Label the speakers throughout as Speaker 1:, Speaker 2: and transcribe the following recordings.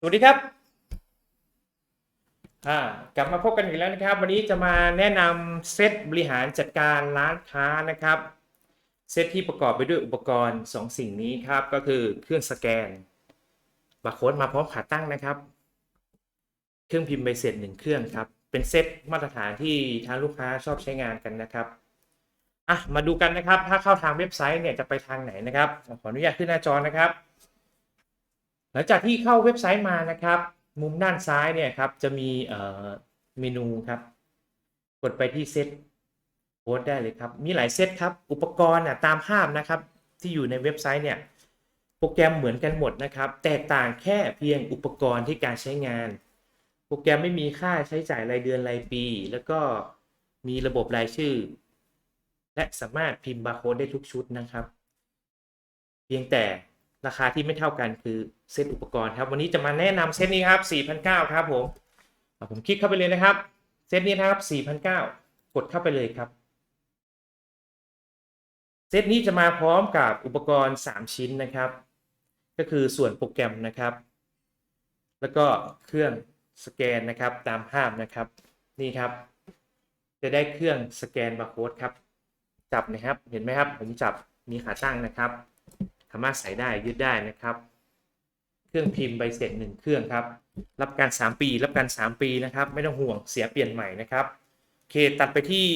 Speaker 1: สวัสดีครับ กลับมาพบกันอีกแล้วนะครับ วันนี้จะมาแนะนำเซตบริหารจัดการร้านค้านะครับ เซตที่ประกอบไปด้วยอุปกรณ์2สิ่งนี้ครับ ก็คือเครื่องสแกนบาร์โค้ดมาพร้อมขาตั้งนะครับ เครื่องพิมพ์ใบเสร็จหนึ่งเครื่องครับ เป็นเซตมาตรฐานที่ทางลูกค้าชอบใช้งานกันนะครับ อะ มาดูกันนะครับ ถ้าเข้าทางเว็บไซต์เนี่ยจะไปทางไหนนะครับ ขออนุญาตขึ้นหน้าจอนะครับ หลังจากที่เข้าเว็บไซต์มานะครับ มุมด้านซ้ายเนี่ยครับจะมีเมนูครับ กดไปที่เซตโค้ดได้เลยครับ มีหลายเซตครับ อุปกรณ์นะตามภาพนะครับ ที่อยู่ในเว็บไซต์เนี่ยโปรแกรมเหมือนกันหมดนะครับ แตกต่างแค่เพียงอุปกรณ์ที่การใช้งาน โปรแกรมไม่มีค่าใช้จ่ายรายเดือนรายปี แล้วก็มีระบบรายชื่อ และสามารถพิมพ์บาร์โค้ดได้ทุกชุดนะครับ เพียงแต่ ราคาที่ไม่เท่ากันคือเซตอุปกรณ์ครับ วันนี้จะมาแนะนำเซตนี้ครับ4,900ครับผมผมคลิกเข้าไปเลยนะครับ เซตนี้นะครับ4,900กดเข้าไปเลยครับ เซตนี้จะมาพร้อมกับอุปกรณ์ 3 ชิ้นนะครับ ก็คือส่วนโปรแกรมนะครับ แล้วก็เครื่องสแกนนะครับตามภาพนะครับนี่ครับ จะได้เครื่องสแกนบาร์โค้ดครับ จับนะครับเห็นไหมครับ ผมจับมีขาตั้งนะครับ สามารถใส่ได้ยืดได้นะครับ เครื่องพิมพ์ใบเสร็จหนึ่งเครื่องครับ รับการ 3 ปี รับการ 3 ปีนะครับ ไม่ต้องห่วงเสียเปลี่ยนใหม่นะครับโอเคตัดไปที่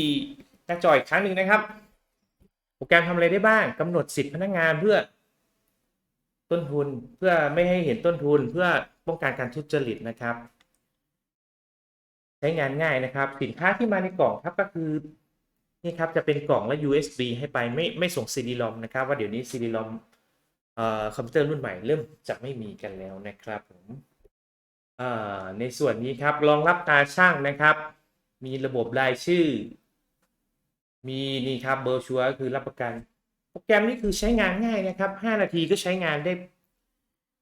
Speaker 1: หน้าจออีกครั้งหนึ่งนะครับโปรแกรมทำอะไรได้บ้างกำหนดสิทธิพนักงานเพื่อต้นทุนเพื่อไม่ให้เห็นต้นทุนเพื่อป้องกันการทุจริตนะครับ ใช้งานง่ายนะครับ สินค้าที่มาในกล่องครับก็คือนี่ครับจะเป็นกล่องและ USB ให้ไปไม่ไม่ส่ง CD-ROM นะครับ ว่าเดี๋ยวนี้ CD-ROM เอ่อ คอมพิวเตอร์รุ่นใหม่เริ่มจะไม่มีกันแล้วนะครับผมในส่วนนี้ครับรองรับตาช่างนะครับ มีระบบรายชื่อ มีนี่ครับเบอร์ชัวคือรับประกัน โปรแกรมนี้คือใช้งานง่ายนะครับ 5 นาทีก็ใช้งานได้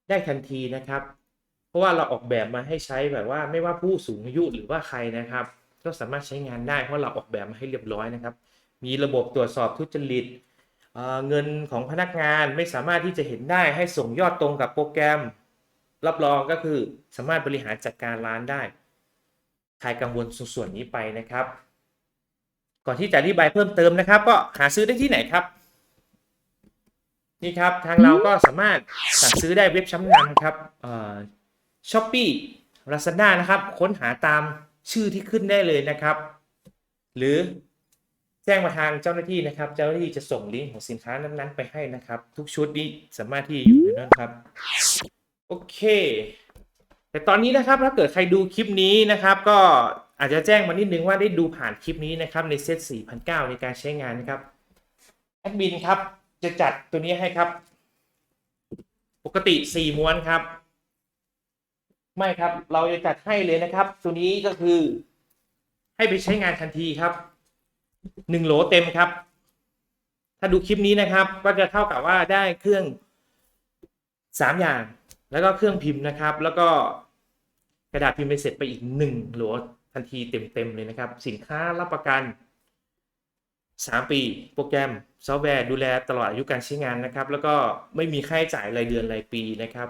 Speaker 1: ได้ทันทีนะครับ เพราะว่าเราออกแบบมาให้ใช้แบบว่าไม่ว่าผู้สูงอายุหรือว่าใครนะครับ ก็สามารถใช้งานได้เพราะเราออกแบบมาให้เรียบร้อยนะครับ มีระบบตรวจสอบทุจริต เงินของพนักงานไม่สามารถที่จะเห็นได้ให้ส่งยอดตรงกับโปรแกรม รับรองก็คือสามารถบริหารจัดการร้านได้คลายกังวลส่วนนี้ไปนะครับ ก่อนที่จะอธิบายเพิ่มเติมนะครับ ก็หาซื้อได้ที่ไหนครับ นี่ครับทางเราก็สามารถสั่งซื้อได้เว็บชั้นนำครับช้อปปี้ลาซาด้านะครับ ค้นหาตามชื่อที่ขึ้นได้เลยนะครับ หรือ แจ้งมาทางเจ้าหน้าที่นะครับ เจ้าหน้าที่จะส่งลิงก์ของสินค้านั้นๆ ไปให้นะครับ ทุกชุดนี้สามารถที่อยู่ในนั้นครับ โอเค แต่ตอนนี้นะครับถ้าเกิดใครดูคลิปนี้นะครับ ก็อาจจะแจ้งมานิดนึงว่าได้ดูผ่านคลิปนี้นะครับ ในเซต4,900ในการใช้งานนะครับแอดมินครับ จะจัดตัวนี้ให้ครับ ปกติ 4 ม้วนครับ ไม่ครับ เราจะจัดให้เลยนะครับ ตัวนี้ก็คือให้ไปใช้งานทันทีครับ หนึ่งโหลเต็มครับ ถ้าดูคลิปนี้นะครับ ก็จะเท่ากับว่าได้เครื่องสามอย่าง แล้วก็เครื่องพิมพ์นะครับ แล้วก็กระดาษพิมพ์ไปเสร็จไปอีกหนึ่งโหลทันทีเต็มๆเลยนะครับ สินค้ารับประกัน 3 ปี โปรแกรมซอฟต์แวร์ดูแลตลอดอายุการใช้งานนะครับ แล้วก็ไม่มีค่าใช้จ่ายรายเดือนรายปีนะครับ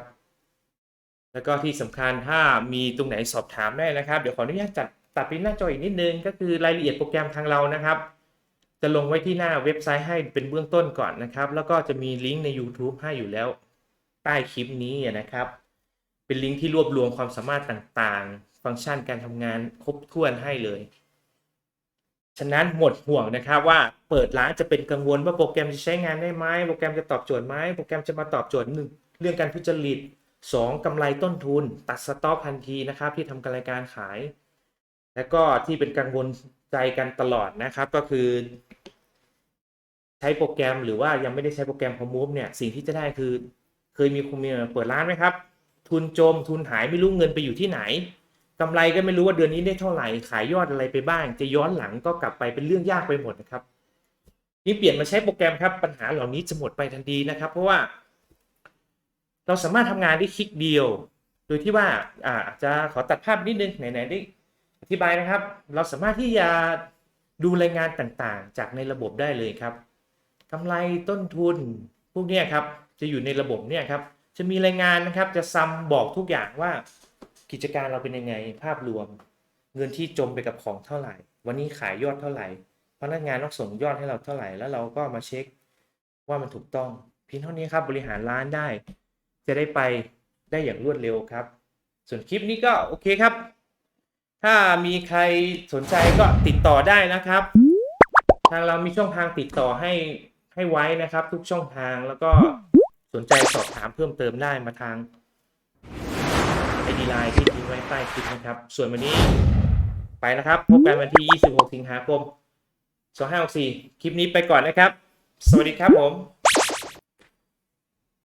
Speaker 1: แล้วก็ที่สำคัญถ้ามีตรงไหนสอบถามได้นะครับ เดี๋ยวขออนุญาตจัด ตัดไปหน้าจออีกนิดนึงก็คือรายละเอียดโปรแกรมทางเรานะครับ จะลงไว้ที่หน้าเว็บไซต์ให้เป็นเบื้องต้นก่อนนะครับ แล้วก็จะมีลิงก์ใน YouTube ให้อยู่แล้ว ใต้คลิปนี้นะครับ เป็นลิงก์ที่รวบรวมความสามารถต่างๆ ฟังก์ชันการทำงานครบถ้วนให้เลย ฉะนั้นหมดห่วงนะครับว่าเปิดร้านจะเป็นกังวลว่าโปรแกรมจะใช้งานได้ไหมโปรแกรมจะตอบโจทย์ไหมโปรแกรมจะมาตอบโจทย์หนึ่งเรื่องการทุจริตสองกำไรต้นทุน ตัดสต็อกทันทีนะครับที่ทำการรายการขาย และก็ที่เป็นกังวลใจกันตลอดนะครับก็คือ ใช้โปรแกรมหรือว่ายังไม่ได้ใช้โปรแกรมพองมูฟเนี่ยสิ่งที่จะได้คือ เคยมีคนมีเปิดร้านไหมครับ ทุนจมทุนหายไม่รู้เงินไปอยู่ที่ไหนกำไรก็ไม่รู้ว่าเดือนนี้ได้เท่าไหร่ขายยอดอะไรไปบ้าง จะย้อนหลังก็กลับไปเป็นเรื่องยากไปหมดนะครับนี่เปลี่ยนมาใช้โปรแกรมครับปัญหาเหล่านี้จะหมดไปทันทีนะครับ เพราะว่า เราสามารถทำงานได้คลิกเดียว โดยที่ว่าอาอาจจะขอตัดภาพนิดนึงไหนๆได้ อธิบายนะครับ เราสามารถที่จะดูรายงานต่างๆ จากในระบบได้เลยครับกำไรต้นทุนพวกนี้ครับจะอยู่ในระบบเนี่ยครับจะมีรายงานนะครับจะซัมบอกทุกอย่างว่ากิจการเราเป็นยังไงภาพรวม เงินที่จมไปกับของเท่าไหร่ วันนี้ขายยอดเท่าไหร่พนักงานต้องส่งยอดให้เราเท่าไหร่แล้วเราก็มาเช็คว่ามันถูกต้องเพียงเท่านี้ครับบริหารร้านได้ จะได้ไปได้อย่างรวดเร็วครับ ส่วนคลิปนี้ก็โอเคครับ ถ้ามีใครสนใจก็ติดต่อได้นะครับ ทางเรามีช่องทางติดต่อให้ให้ไว้นะครับ ทุกช่องทางแล้วก็สนใจสอบถามเพิ่มเติมได้มาทางไอดีไลน์ที่ทิ้งไว้ใต้คลิปนะครับ ส่วนวันนี้ไปแล้วครับ พบกันวันที่ 26 สิงหาคม 2564 คลิปนี้ไปก่อนนะครับ สวัสดีครับผม